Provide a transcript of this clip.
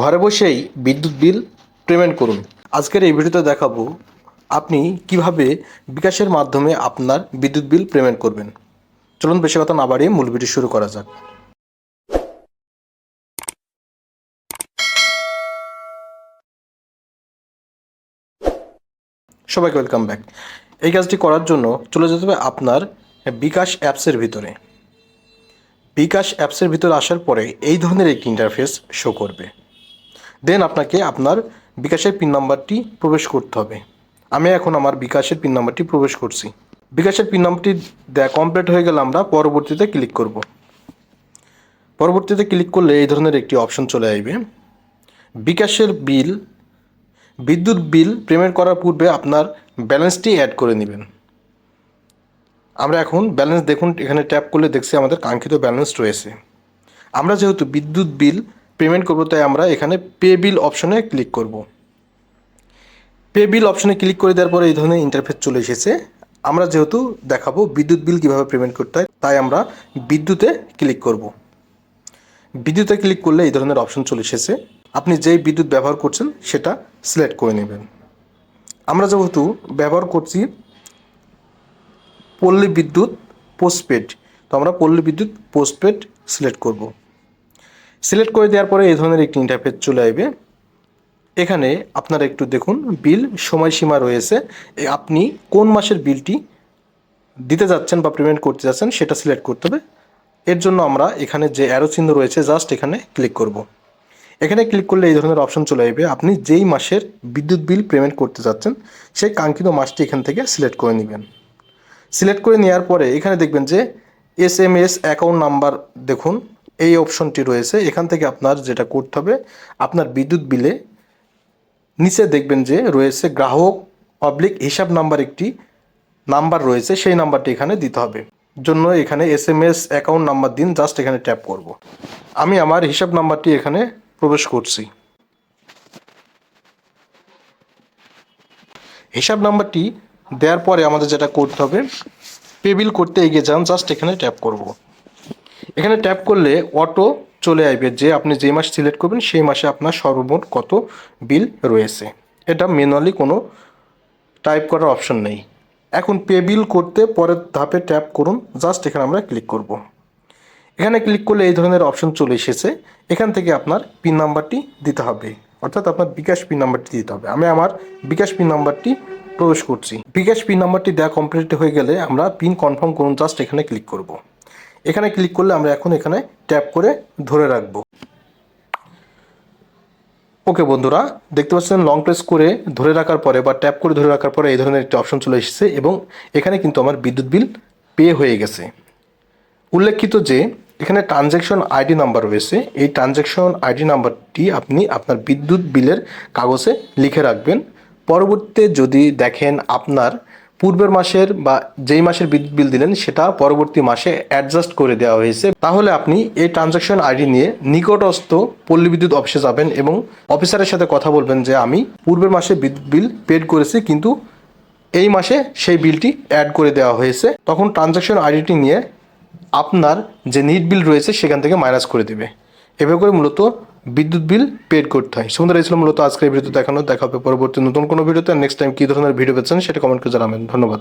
ঘরে বসেই বিদ্যুৎ বিল পেমেন্ট করুন। আজকের এই ভিডিওতে দেখাবো আপনি কীভাবে বিকাশের মাধ্যমে আপনার বিদ্যুৎ বিল পেমেন্ট করবেন। চলুন বেশি কথা না বাড়িয়ে মূল ভিডিও শুরু করা যাক। সবাইকে ওয়েলকাম ব্যাক। এই কাজটি করার জন্য চলে যেতে হবে আপনার বিকাশ অ্যাপসের ভিতরে। বিকাশ অ্যাপসের ভিতরে আসার পরে এই ধরনের একটি ইন্টারফেস শো করবে। দেন আপনাকে আপনার বিকাশের পিন নাম্বারটি প্রবেশ করতে হবে। আমি এখন আমার বিকাশের পিন নাম্বারটি প্রবেশ করছি। বিকাশের পিন নাম্বারটি কমপ্লিট হয়ে গেলে আমরা পরবর্তীতে ক্লিক করব। পরবর্তীতে ক্লিক করলে এই ধরনের একটি অপশন চলে আসবে। বিকাশের বিল, বিদ্যুৎ বিল পেমেন্ট করার পূর্বে আপনার ব্যালেন্সটি অ্যাড করে নেবেন। আমরা এখন ব্যালেন্স দেখুন, এখানে ট্যাপ করলে দেখছি আমাদের কাঙ্ক্ষিত ব্যালেন্স রয়েছে। আমরা যেহেতু বিদ্যুৎ বিল পেমেন্ট করব, তাই আমরা এখানে পে বিল অপশনে ক্লিক করব। পে বিল অপশনে ক্লিক করে দেওয়ার পরে এই ধরনের ইন্টারফেস চলে এসেছে। আমরা যেহেতু দেখাবো বিদ্যুৎ বিল কীভাবে পেমেন্ট করতে হয়, তাই আমরা বিদ্যুতে ক্লিক করব। বিদ্যুতে ক্লিক করলে এই ধরনের অপশন চলে এসেছে। আপনি যেই বিদ্যুৎ ব্যবহার করছেন, সেটা সিলেক্ট করে নেবেন। আমরা যেহেতু ব্যবহার করছি পল্লী বিদ্যুৎ পোস্টপেড তো আমরা পল্লী বিদ্যুৎ পোস্টপেড সিলেক্ট করব। সিলেক্ট করে দেওয়ার পরে এই ধরনের একটি ইন্টারফেস চলে আসবে। এখানে আপনারা একটু দেখুন, বিল সময়সীমা রয়েছে। আপনি কোন মাসের বিলটি দিতে যাচ্ছেন বা পেমেন্ট করতে যাচ্ছেন সেটা সিলেক্ট করতে হবে। এর জন্য আমরা এখানে যে অ্যারো চিহ্ন রয়েছে জাস্ট এখানে ক্লিক করব। এখানে ক্লিক করলে এই ধরনের অপশন চলে আসবে। আপনি যেই মাসের বিদ্যুৎ বিল পেমেন্ট করতে যাচ্ছেন, সেই কাঙ্ক্ষিত মাসটি এখান থেকে সিলেক্ট করে নেবেন। সিলেক্ট করে নেওয়ার পরে এখানে দেখবেন যে S M S account number দেখুন। এই অপশনটি রয়েছে। এখান থেকে আপনার যেটা করতে হবে, আপনার বিদ্যুৎ বিলে নিচে দেখবেন যে রয়েছে গ্রাহক পাবলিক হিসাব নাম্বার একটি নাম্বার রয়েছে, সেই নাম্বারটি এখানে দিতে হবে। জন্য এখানে S M S account number দিন, জাস্ট এখানে ট্যাপ করব। আমি আমার হিসাব নাম্বারটি এখানে প্রবেশ করছি। হিসাব নাম্বারটি দেওয়ার পরে আমাদের যেটা করতে হবে পেবিল করতে এগিয়ে যান, জাস্ট এখানে ট্যাপ করব। এখানে ট্যাপ করলে অটো চলে আসবে যে আপনি যে মাস সিলেক্ট করবেন সেই মাসে আপনার সর্বমোট কত বিল রয়েছে। এটা ম্যানুয়ালি কোনো টাইপ করার অপশন নেই। এখন পে বিল করতে পরের ধাপে ট্যাপ করুন জাস্ট এখানে আমরা ক্লিক করব। এখানে ক্লিক করলে এই ধরনের অপশন চলে এসেছে। এখান থেকে আপনার পিন নাম্বারটি দিতে হবে। অর্থাৎ আপনার বিকাশ পিন নাম্বারটি দিতে হবে। আমি আমার বিকাশ পিন নাম্বারটি প্রবেশ করছি। বিকাশ পিন নাম্বারটি দেওয়া কমপ্লিট হয়ে গেলে আমরা পিন কনফার্ম করুন জাস্ট এখানে ক্লিক করব। এখানে ক্লিক করলে আমরা এখন এখানে ট্যাপ করে ধরে রাখব। ওকে বন্ধুরা, দেখতে পাচ্ছেন লং প্রেস করে ধরে রাখার পরে বা ট্যাপ করে ধরে রাখার পরে এই ধরনের একটি অপশন চলে এসেছে এবং এখানে কিন্তু আমার বিদ্যুৎ বিল পে হয়ে গেছে। উল্লেখিত যে এখানে ট্রানজ্যাকশন আইডি নাম্বার রয়েছে, এই ট্রানজ্যাকশন আইডি নাম্বারটি আপনি আপনার বিদ্যুৎ বিলের কাগজে লিখে রাখবেন। পরবর্তীতে যদি দেখেন আপনার পূর্বের মাসের বা যেই মাসের বিদ্যুৎ বিল দিলেন, সেটা পরবর্তী মাসে অ্যাডজাস্ট করে দেওয়া হয়েছে। তাহলে আপনি এই ট্রানজ্যাকশন আইডি নিয়ে নিকটস্থ পল্লী বিদ্যুৎ অফিসে যাবেন এবং অফিসারের সাথে কথা বলবেন যে, আমি পূর্বের মাসে বিদ্যুৎ বিল পেড করেছি, কিন্তু এই মাসে সেই বিলটি অ্যাড করে দেওয়া হয়েছে। তখন ট্রানজ্যাকশন আইডিটি নিয়ে আপনার যে নিট বিল রয়েছে, সেখান থেকে মাইনাস করে দেবে। এভাবে করে মূলত বিদ্যুৎ বিল পেড করতে হয়। সুন্দর এই ছিল মূলত আজকের ভিডিওতে দেখানো। দেখা হবে পরবর্তী নতুন কোনো ভিডিওতে। নেক্সট টাইম কী ধরনের ভিডিও পেয়েছেন সেটা কমেন্ট করে জানাবেন। ধন্যবাদ।